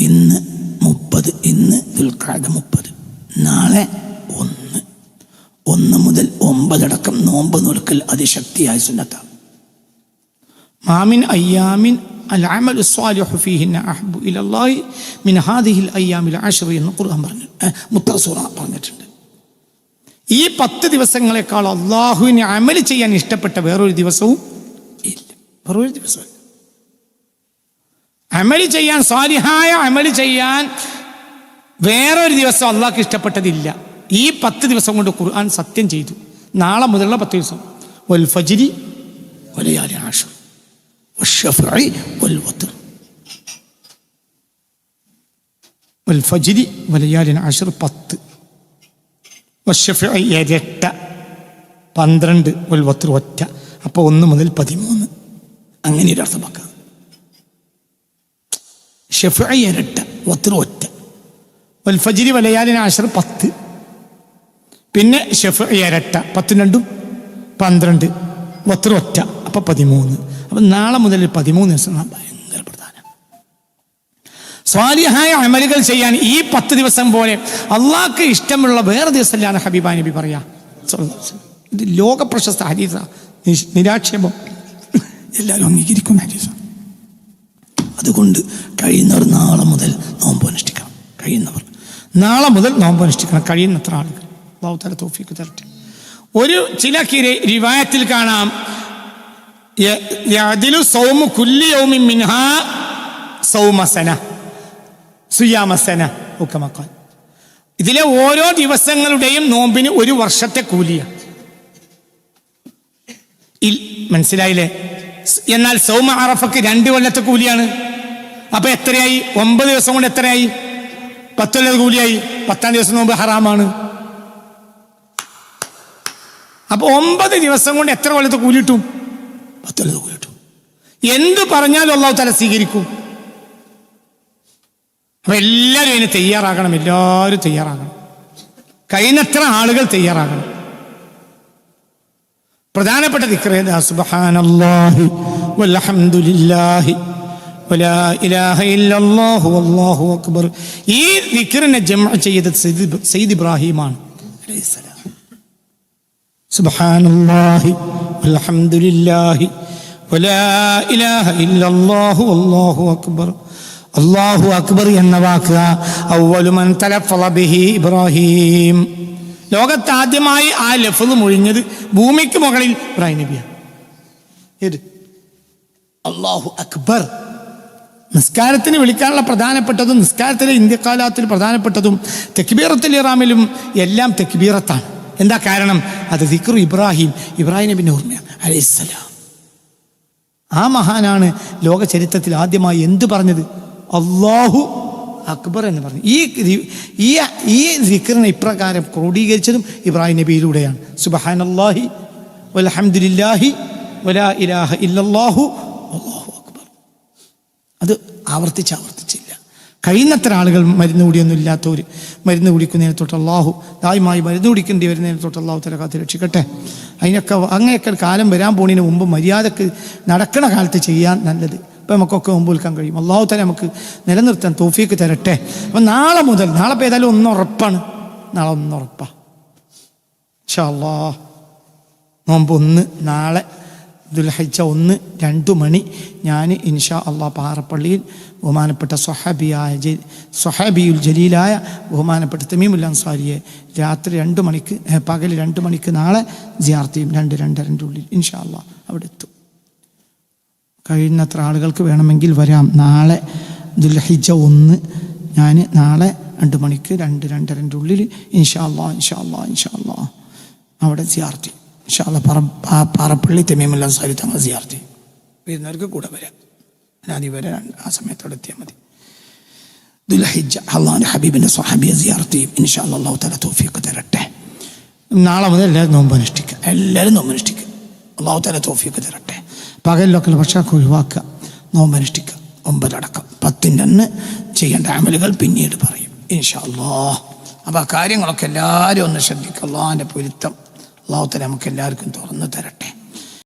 ഇന്ന് മുപ്പത് ഇന്ന് ദുൽഖാദ മുപ്പത് നാളെ ഒന്ന് ഒന്ന് മുതൽ ഒമ്പതടക്കം നോമ്പ് നോൽക്കൽ അതിശക്തിയായ സുന്നത്താണ് മാമിൻ അയ്യാമിൻ العمل الصالح فيهن أحب إلى الله من هذه الأيام العشر എന്ന് ഖുർആൻ പറഞ്ഞു മുത്തസൂറ പറഞ്ഞിട്ടുണ്ട് ഈ പത്ത് ദിവസങ്ങളെക്കാൾ അള്ളാഹുവിനെ അമല് ചെയ്യാൻ ഇഷ്ടപ്പെട്ട വേറൊരു ദിവസവും ഇല്ല വേറൊരു ദിവസവും ഇല്ല. അമലി ചെയ്യാൻ സ്വാധിഹായ അമലി ചെയ്യാൻ വേറൊരു ദിവസം അള്ളാഹ്ക്ക് ഇഷ്ടപ്പെട്ടതില്ല. ഈ പത്ത് ദിവസം കൊണ്ട് ഖുർആൻ സത്യം ചെയ്തു. നാളെ മുതലുള്ള പത്ത് ദിവസം. വൽ ഫജിരി പത്ത്. പന്ത്രണ്ട് വൽ വത്തർ ഒറ്റ. അപ്പൊ ഒന്ന് മുതൽ പതിമൂന്ന്. അങ്ങനെ ഒരു അർത്ഥമാക്ക ഷെഫ ഇരട്ട വത്തർ ഒറ്റ വൽഫജിരി വലയാലിന് ആശർ പത്ത്. പിന്നെ ഷെഫ് ഇരട്ട പത്തും രണ്ടും പന്ത്രണ്ട്. ഒത്തിരി ഒറ്റ അപ്പം പതിമൂന്ന്. അപ്പം നാളെ മുതൽ പതിമൂന്ന് ദിവസം ഭയങ്കര പ്രധാനം. സ്വാലിഹായ അമലുകൾ ചെയ്യാൻ ഈ പത്ത് ദിവസം പോലെ അള്ളാഹ്ക്ക് ഇഷ്ടമുള്ള വേറെ ദിവസമല്ലാണ് ഹബീബാ നബി പറയാ. ഇത് ലോക പ്രശസ്ത ഹരീസ നിരാക്ഷേപം. എല്ലാവരും അംഗീകരിക്കുന്ന ഹരീസ അതുകൊണ്ട് കഴിയുന്നവർ നാളെ മുതൽ നോമ്പ് അനുഷ്ഠിക്കണം. കഴിയുന്നവർ. നാളെ മുതൽ നോമ്പ് അനുഷ്ഠിക്കണം. കഴിയുന്നത്ര ആളുകൾ. ബൗദ്ധര തോഫിക്ക് തരട്ടെ. ഒരു ചില റിവായത്തിൽ കാണാം. സൗമു കുല്ലി മിൻഹ സൗമസന സുയാമസന ഒക്കെ ഇതിലെ ഓരോ ദിവസങ്ങളുടെയും നോമ്പിന് ഒരു വർഷത്തെ കൂലിയാണ് മനസ്സിലായില്ലേ? എന്നാൽ സൗമ അറഫക്ക് രണ്ട് കൊല്ലത്തെ കൂലിയാണ്. അപ്പൊ എത്രയായി? ഒമ്പത് ദിവസം കൊണ്ട് എത്രയായി? പത്തൊല്ലത് കൂലിയായി. പത്താം ദിവസം നോമ്പ് ഹറാമാണ്. അപ്പൊ ഒമ്പത് ദിവസം കൊണ്ട് എത്ര കൊല്ലത്തെ കൂലിട്ടും കൊല്ലത്തെ കൂലി കിട്ടും. എന്ത് പറഞ്ഞാലും അള്ളാഹു തല സ്വീകരിക്കും. അപ്പൊ എല്ലാവരും അതിന് തയ്യാറാകണം. എല്ലാവരും തയ്യാറാകണം. കഴിയുന്നത്ര ആളുകൾ തയ്യാറാകണം. പ്രധാനപ്പെട്ട ദിക്രേദ സുബ്ഹാനല്ലാഹി വൽഹംദുലില്ലാഹി വല്ലാഹു അക്ബർ. ഈ വിക്രനെ ജംഅ ചെയ്തത് സയ്യിദ് ഇബ്രാഹിമാണ്. വലാ ഇലാഹ ഇല്ലല്ലാഹു വല്ലാഹു അക്ബർ. അല്ലാഹു അക്ബർ എന്ന വാക്ക് അവ്വലു മൻ തലഫള ഇബ്രാഹിം. ലോകത്ത് ആദ്യമായി ആ ലഫ്ള് മുഴിഞ്ഞത് ഭൂമിക്ക് മുകളിൽ ഇബ്രാഹിം നബിയാണ്. അള്ളാഹു അക്ബർ. നിസ്കാരത്തിന് വിളിക്കാനുള്ള പ്രധാനപ്പെട്ടതും നിസ്കാരത്തിലെ ഇന്ത്യക്കാലത്തിൽ പ്രധാനപ്പെട്ടതും തെക്കിബീറത്തിൽ ഇറാമിലും എല്ലാം തെക്കിബീറത്താണ് എന്താ കാരണം? അത് ദിക്റു ഇബ്രാഹിം ഇബ്രാഹിം നബിന്റെ ഓർമ്മയാണ് അലൈഹിസ്സലാം. ആ മഹാനാണ് ലോക ചരിത്രത്തിൽ ആദ്യമായി എന്ത് പറഞ്ഞത്? അള്ളാഹു അക്ബർ എന്ന് പറഞ്ഞു. ഈ ഈ ഈ ദിക്റിനെ ഇപ്രകാരം ക്രോഡീകരിച്ചതും ഇബ്രാഹിം നബിയിലൂടെയാണ്. സുബഹാനല്ലാഹി വൽഹംദുലില്ലാഹി വലാ ഇലാഹ അക്ബർ അത് ആവർത്തിച്ച് ആവർത്തിച്ചില്ല. കഴിയുന്നത്ര ആളുകൾ മരുന്ന് കുടിയൊന്നും ഇല്ലാത്തവർ മരുന്ന് കുടിക്കുന്നതിനെ തൊട്ട് അള്ളാഹു ദായമായി മരുന്ന് കുടിക്കേണ്ടി വരുന്നതിനെ തൊട്ട് അള്ളാഹു തല കാത്ത് രക്ഷിക്കട്ടെ. അതിനൊക്കെ അങ്ങനെയൊക്കെ കാലം വരാൻ പോണതിന് മുമ്പ് മര്യാദയ്ക്ക് നടക്കണ കാലത്ത് ചെയ്യാൻ നല്ലത്. ഇപ്പം നമുക്കൊക്കെ മുമ്പ് വിൽക്കാൻ കഴിയും. അള്ളാഹു തന്നെ നമുക്ക് നിലനിർത്താൻ തോഫിക്ക് തരട്ടെ. അപ്പം നാളെ മുതൽ നാളെ ഇപ്പം ഏതായാലും ഒന്ന് ഉറപ്പാണ്. നാളെ ഒന്ന് ഷാ അല്ലാ നോമ്പ് ഒന്ന് നാളെ ദുൽഹജ്ജ ഒന്ന് രണ്ടു മണി ഞാൻ ഇൻഷാ അള്ളാ പാറപ്പള്ളിയിൽ ബഹുമാനപ്പെട്ട സൊഹാബിയായ ജ സ്വഹാബിയുൽ ജലീലായ ബഹുമാനപ്പെട്ട തമീമുൽ അൻസാരിയെ രാത്രി രണ്ട് മണിക്ക് പകൽ രണ്ട് മണിക്ക് നാളെ ജിയാർത്തിയും രണ്ട് രണ്ടരന്റെ ഉള്ളിൽ. ഇൻഷാ അള്ളാ അവിടെ എത്തും. കഴിയുന്നത്ര ആളുകൾക്ക് വേണമെങ്കിൽ വരാം. നാളെ ദുൽഹിജ ഒന്ന് ഞാൻ നാളെ രണ്ട് മണിക്ക് രണ്ട് രണ്ടരന്റെ ഉള്ളിൽ. ഇൻഷാ അള്ളാ ഇൻഷാ അള്ളാ ഇൻഷാ അള്ളാ അവിടെ സിയാർത്തി ഇൻഷാ അള്ളാ പറ പാറപ്പള്ളി തെമീമുല്ല സാരി തങ്ങൾ സിയാർത്തി. വരുന്നവർക്ക് കൂടെ വരാം. ഞാനി വരാൻ ആ സമയത്തോടെ എത്തിയാൽ മതി. ദുൽഹിജ അള്ളാഹുന്റെ ഹബീബിന്റെ സ്വഹാബിയെ സിയാർത്തി ഇൻഷാ അള്ളാ അള്ളാഹു തല തോഫിയൊക്കെ തരട്ടെ. നാളെ മുതൽ എല്ലാവരും നോമ്പ് അനുഷ്ഠിക്കുക. എല്ലാവരും നോമ്പ് അനുഷ്ഠിക്കുക. അള്ളാഹു തല തോഫിയൊക്കെ തരട്ടെ. പകലിലൊക്കെ ഭക്ഷണമൊക്കെ ഒഴിവാക്കുക. നോമ്പ് അനുഷ്ഠിക്കുക. ഒമ്പതടക്കം പത്തിന്റെ അന്ന് ചെയ്യേണ്ട അമലുകൾ പിന്നീട് പറയും. ഇൻഷാ അപ്പോൾ ആ കാര്യങ്ങളൊക്കെ എല്ലാവരും ഒന്ന് ശ്രദ്ധിക്കുക. അള്ളാഹിന്റെ പൊരുത്തം അള്ളാഹു തല നമുക്ക് എല്ലാവർക്കും തുറന്നു തരട്ടെ.